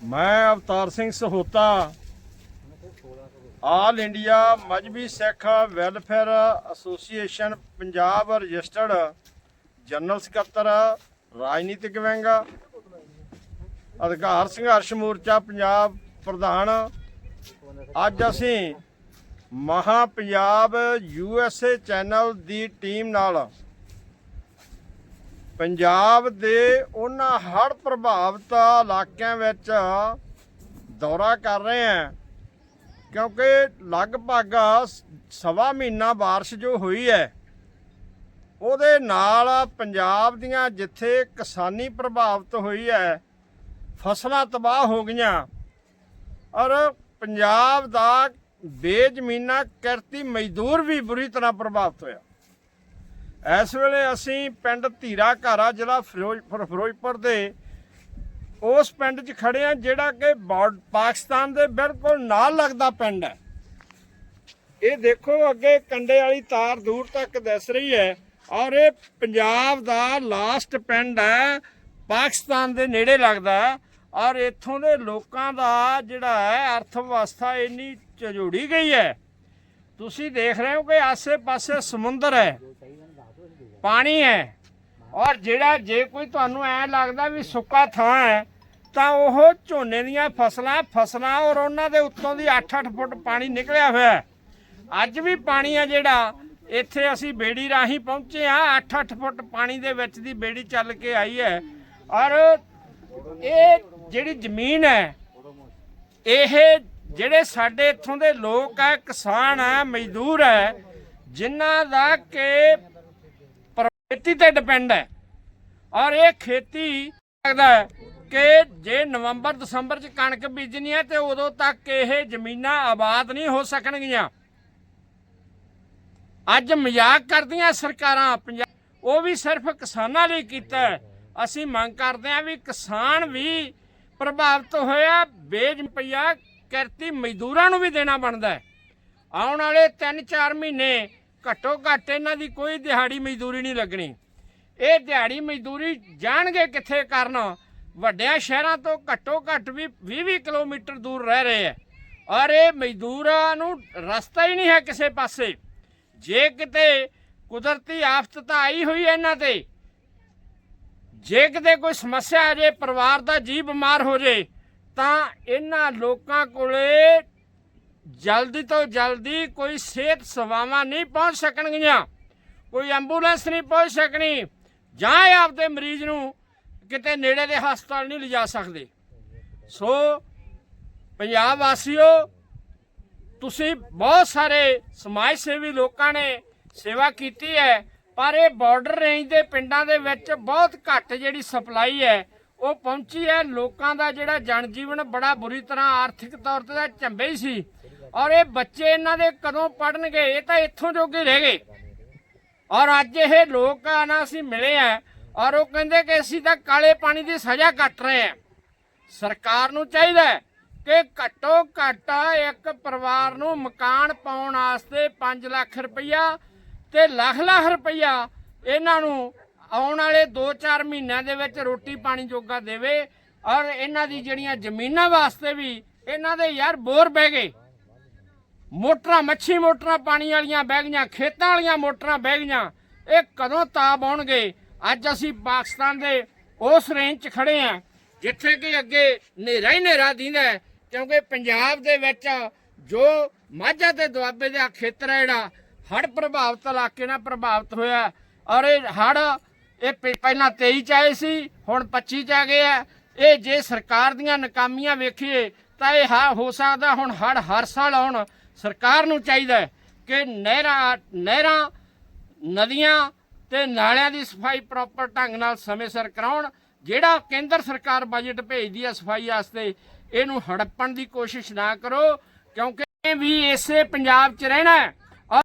ਮੈਂ Avtar Singh Sahota. All India Mazhabi Sikh welfare association Punjab registered general ਸਕੱਤਰ, ਰਾਜਨੀਤਿਕ wing, ਅਧਿਕਾਰ ਸੰਘਰਸ਼ ਮੋਰਚਾ ਪੰਜਾਬ ਪ੍ਰਧਾਨ। ਅੱਜ ਅਸੀਂ ਮਹਾ ਪੰਜਾਬ ਯੂਐਸਏ ਚੈਨਲ ਦੀ ਟੀਮ ਨਾਲ ਪੰਜਾਬ ਦੇ ਉਹਨਾਂ ਹੜ੍ਹ ਪ੍ਰਭਾਵਿਤ ਇਲਾਕਿਆਂ ਵਿੱਚ ਦੌਰਾ ਕਰ ਰਹੇ ਹਾਂ। ਕਿਉਂਕਿ ਲਗਭਗ ਸਵਾ ਮਹੀਨਾ ਬਾਰਿਸ਼ ਜੋ ਹੋਈ ਹੈ, ਉਹਦੇ ਨਾਲ ਪੰਜਾਬ ਦੀਆਂ ਜਿੱਥੇ ਕਿਸਾਨੀ ਪ੍ਰਭਾਵਿਤ ਹੋਈ ਹੈ, ਫਸਲਾਂ ਤਬਾਹ ਹੋ ਗਈਆਂ। ਔਰ ਪੰਜਾਬ ਦਾ ਬੇਜ਼ਮੀਨਾ ਕਿਰਤੀ ਮਜ਼ਦੂਰ ਵੀ ਬੁਰੀ ਤਰ੍ਹਾਂ ਪ੍ਰਭਾਵਿਤ ਹੋਇਆ। ਇਸ ਵੇਲੇ ਅਸੀਂ ਪਿੰਡ ਧੀਰਾ ਘਾਰਾ ਜ਼ਿਲ੍ਹਾ ਫਿਰੋਜ਼ਪੁਰ ਫਿਰੋਜ਼ਪੁਰ ਦੇ ਉਸ ਪਿੰਡ 'ਚ ਖੜੇ ਆ ਜਿਹੜਾ ਕਿ ਬਾਰਡ- ਪਾਕਿਸਤਾਨ ਦੇ ਬਿਲਕੁਲ ਨਾਲ ਲੱਗਦਾ ਪਿੰਡ ਹੈ। ਇਹ ਦੇਖੋ ਅੱਗੇ ਕੰਡੇ ਵਾਲੀ ਤਾਰ ਦੂਰ ਤੱਕ ਦਿਸ ਰਹੀ ਹੈ ਔਰ ਇਹ ਪੰਜਾਬ ਦਾ ਲਾਸਟ ਪਿੰਡ ਹੈ। ਪਾਕਿਸਤਾਨ ਦੇ ਨੇੜੇ ਲੱਗਦਾ ਔਰ ਇੱਥੋਂ ਦੇ ਲੋਕਾਂ ਦਾ ਜਿਹੜਾ ਹੈ ਅਰਥ ਵਿਵਸਥਾ ਇੰਨੀ ਝਜੋੜੀ ਗਈ ਹੈ। ਤੁਸੀਂ ਦੇਖ ਰਹੇ ਹੋ ਕਿ ਆਸੇ-ਪਾਸੇ ਸਮੁੰਦਰ ਹੈ। ਪਾਣੀ ਹੈ। ਔਰ ਜਿਹੜਾ ਜੇ ਕੋਈ ਤੁਹਾਨੂੰ ਐ ਲੱਗਦਾ ਵੀ ਸੁੱਕਾ ਥਾਂ ਹੈ, ਤਾਂ ਉਹ ਝੋਨੇ ਦੀਆਂ ਫਸਲਾਂ ਫਸਲਾਂ ਔਰ ਉਹਨਾਂ ਦੇ ਉੱਤੋਂ ਦੀ 8-8 ਫੁੱਟ ਪਾਣੀ ਨਿਕਲਿਆ ਹੋਇਆ ਅੱਜ ਵੀ ਪਾਣੀ ਆ ਜਿਹੜਾ, ਇੱਥੇ ਅਸੀਂ ਬੇੜੀ ਰਾਹੀਂ ਪਹੁੰਚੇ ਆ 8-8 ਫੁੱਟ ਪਾਣੀ ਦੇ ਵਿੱਚ ਦੀ ਬੇੜੀ ਚੱਲ ਕੇ ਆਈ ਹੈ। ਔਰ ਇਹ ਜਿਹੜੀ ਜ਼ਮੀਨ ਹੈ, ਇਹ ਜਿਹੜੇ ਸਾਡੇ ਇੱਥੋਂ ਦੇ ਲੋਕ ਹੈ, ਕਿਸਾਨ ਹੈ, ਮਜ਼ਦੂਰ ਹੈ, ਜਿਨ੍ਹਾਂ ਦਾ ਕਿ ਖੇਤੀ ਤੇ ਡਿਪੈਂਡ ਹੈ। ਔਰ ਇਹ ਖੇਤੀ ਲੱਗਦਾ ਹੈ ਕਿ ਜੇ ਨਵੰਬਰ, ਦਸੰਬਰ ਚ ਕਣਕ ਬੀਜਣੀ ਹੈ, ਤੇ ਉਦੋਂ ਤੱਕ ਇਹ ਜ਼ਮੀਨਾਂ ਆਬਾਦ ਨਹੀਂ ਹੋ ਸਕਣਗੀਆਂ। ਅੱਜ ਮਜ਼ਾਕ ਕਰਦੀਆਂ ਸਰਕਾਰਾਂ ਪੰਜਾਬ ਉਹ ਵੀ ਸਿਰਫ ਕਿਸਾਨਾਂ ਲਈ ਕੀਤਾ ਅਸੀਂ ਮੰਗ ਕਰਦੇ ਹਾਂ ਵੀ ਕਿਸਾਨ ਵੀ ਪ੍ਰਭਾਵਿਤ ਹੋਇਆ ਬੇਜ ਰੁਪਈਆ ਕਿਰਤੀ ਮਜ਼ਦੂਰਾਂ ਨੂੰ ਵੀ ਦੇਣਾ ਬਣਦਾ ਹੈ। ਆਉਣ ਵਾਲੇ 3-4 ਮਹੀਨੇ ਘੱਟੋ ਘੱਟ ਇਹਨਾਂ ਦੀ ਕੋਈ ਦਿਹਾੜੀ ਮਜ਼ਦੂਰੀ ਨਹੀਂ ਲੱਗਣੀ। ਇਹ ਦਿਹਾੜੀ ਮਜ਼ਦੂਰੀ ਜਾਣਗੇ ਕਿੱਥੇ ਕਰਨ। ਵੱਡਿਆਂ ਸ਼ਹਿਰਾਂ ਤੋਂ ਘੱਟੋ ਘੱਟ ਵੀ 20-20 ਕਿਲੋਮੀਟਰ ਦੂਰ ਰਹਿ ਰਹੇ ਹੈ ਔਰ ਇਹ ਮਜ਼ਦੂਰਾਂ ਨੂੰ ਰਸਤਾ ਹੀ ਨਹੀਂ ਹੈ ਕਿਸੇ ਪਾਸੇ। ਜੇ ਕਿਤੇ ਕੁਦਰਤੀ ਆਫਤ ਤਾਂ ਆਈ ਹੋਈ ਹੈ ਇਹਨਾਂ ਤੇ। ਜੇ ਕਿਤੇ ਕੋਈ ਸਮੱਸਿਆ ਆ ਜੇ, ਪਰਿਵਾਰ ਦਾ ਜੀ ਬਿਮਾਰ ਹੋ ਜੇ, ਤਾਂ ਇਹਨਾਂ ਲੋਕਾਂ ਕੋਲੇ ਜਲਦੀ ਤੋਂ ਜਲਦੀ ਕੋਈ ਸਿਹਤ ਸੇਵਾਵਾਂ ਨਹੀਂ ਪਹੁੰਚ ਸਕਣਗੀਆਂ। ਕੋਈ ਐਂਬੂਲੈਂਸ ਨਹੀਂ ਪਹੁੰਚ ਸਕਣੀ। ਜਾਂ ਆਪਦੇ ਮਰੀਜ਼ ਨੂੰ ਕਿਤੇ ਨੇੜੇ ਦੇ ਹਸਪਤਾਲ ਨਹੀਂ ਲਿਜਾ ਸਕਦੇ। ਸੋ ਪੰਜਾਬ ਵਾਸੀਓ, ਤੁਸੀਂ ਬਹੁਤ ਸਾਰੇ ਸਮਾਜ ਸੇਵੀ ਲੋਕਾਂ ਨੇ ਸੇਵਾ ਕੀਤੀ ਹੈ, ਪਰ ਇਹ ਬਾਰਡਰ ਰੇਂਜ ਦੇ ਪਿੰਡਾਂ ਦੇ ਵਿੱਚ ਬਹੁਤ ਘੱਟ ਜਿਹੜੀ ਸਪਲਾਈ ਹੈ, ਉਹ ਪਹੁੰਚੀ ਹੈ। ਲੋਕਾਂ ਦਾ ਜਿਹੜਾ ਜਨਜੀਵਨ ਬੜਾ ਬੁਰੀ ਤਰ੍ਹਾਂ ਆਰਥਿਕ ਤੌਰ ਤੇ ਤਾਂ ਝੰਬੇ ਹੀ ਸੀ। ਔਰ ਇਹ ਬੱਚੇ ਇਹਨਾਂ ਦੇ ਕਦੋਂ ਪੜਨਗੇ ਇਹ ਤਾਂ ਇੱਥੋਂ ਜੋਗੇ ਰਹਿ ਗਏ। ਔਰ ਅੱਜ ਇਹ ਲੋਕ ਆ ਅਸੀਂ ਮਿਲੇ ਆ ਔਰ ਉਹ ਕਹਿੰਦੇ ਕਿ ਅਸੀਂ ਤਾਂ ਕਾਲੇ ਪਾਣੀ ਦੀ ਸਜ਼ਾ ਕੱਟ ਰਹੇ ਆ। ਸਰਕਾਰ ਨੂੰ ਚਾਹੀਦਾ ਕਿ ਘੱਟੋ ਘੱਟ ਇੱਕ ਪਰਿਵਾਰ ਨੂੰ ਮਕਾਨ ਪਾਉਣ ਵਾਸਤੇ 5 ਲੱਖ ਰੁਪਈਆ ਤੇ ਲੱਖ ਲੱਖ ਰੁਪਈਆ ਇਹਨਾਂ ਨੂੰ ਆਉਣ ਵਾਲੇ 2-4 ਮਹੀਨਿਆਂ ਦੇ ਵਿੱਚ ਰੋਟੀ ਪਾਣੀ ਜੋਗਾ ਦੇਵੇ। ਔਰ ਇਹਨਾਂ ਦੀ ਜਿਹੜੀਆਂ ਜ਼ਮੀਨਾਂ ਵਾਸਤੇ ਵੀ ਇਹਨਾਂ ਦੇ ਯਾਰ ਬੋਰ ਬਹਿ ਗਏ। ਮੋਟਰਾਂ, ਮੱਛੀ ਮੋਟਰਾਂ ਪਾਣੀ ਵਾਲੀਆਂ ਬਹਿ ਗਈਆਂ, ਖੇਤਾਂ ਵਾਲੀਆਂ ਮੋਟਰਾਂ ਬਹਿ ਗਈਆਂ। ਇਹ ਕਦੋਂ ਤਾਬ ਆਉਣਗੇ? ਅੱਜ ਅਸੀਂ ਪਾਕਿਸਤਾਨ ਦੇ ਉਸ ਰੇਂਜ 'ਚ ਖੜੇ ਆ ਜਿੱਥੇ ਕਿ ਅੱਗੇ ਹਨੇਰਾ ਹੀ ਹਨੇਰਾ ਦਿੰਦਾ ਕਿਉਂਕਿ ਪੰਜਾਬ ਦੇ ਵਿੱਚ ਜੋ ਮਾਝਾ ਤੇ ਦੁਆਬੇ ਦਾ ਖੇਤਰ ਹੈ ਜਿਹੜਾ, ਹੜ੍ਹ ਪ੍ਰਭਾਵਿਤ ਇਲਾਕੇ ਨਾਲ ਪ੍ਰਭਾਵਿਤ ਹੋਇਆ ਔਰ ਇਹ ਹੜ੍ਹ ਇਹ ਪਹਿਲਾਂ 23 ਚ ਆਏ ਸੀ, ਹੁਣ 25 ਚ ਆ ਗਏ ਆ ਇਹ ਜੇ ਸਰਕਾਰ ਦੀਆਂ ਨਾਕਾਮੀਆਂ ਵੇਖੀਏ, ਤਾਂ ਇਹ ਹਾ, ਹੋ ਸਕਦਾ ਹੁਣ ਹੜ੍ਹ ਹਰ ਸਾਲ ਆਉਣ। ਸਰਕਾਰ ਨੂੰ ਚਾਹੀਦਾ ਕਿ ਨਹਿਰਾਂ ਨਹਿਰਾਂ, ਨਦੀਆਂ ਤੇ ਨਾਲਿਆਂ ਦੀ ਸਫ਼ਾਈ ਪ੍ਰੋਪਰ ਢੰਗ ਨਾਲ ਸਮੇਂ ਸਿਰ ਕਰਾਉਣ, ਜਿਹੜਾ ਕੇਂਦਰ ਸਰਕਾਰ ਬਜਟ ਭੇਜਦੀ ਹੈ ਸਫ਼ਾਈ ਵਾਸਤੇ, ਇਹਨੂੰ ਹੜੱਪਣ ਦੀ ਕੋਸ਼ਿਸ਼ ਨਾ ਕਰੋ, ਕਿਉਂਕਿ ਵੀ ਇਸੇ ਪੰਜਾਬ 'ਚ ਰਹਿਣਾ ਹੈ।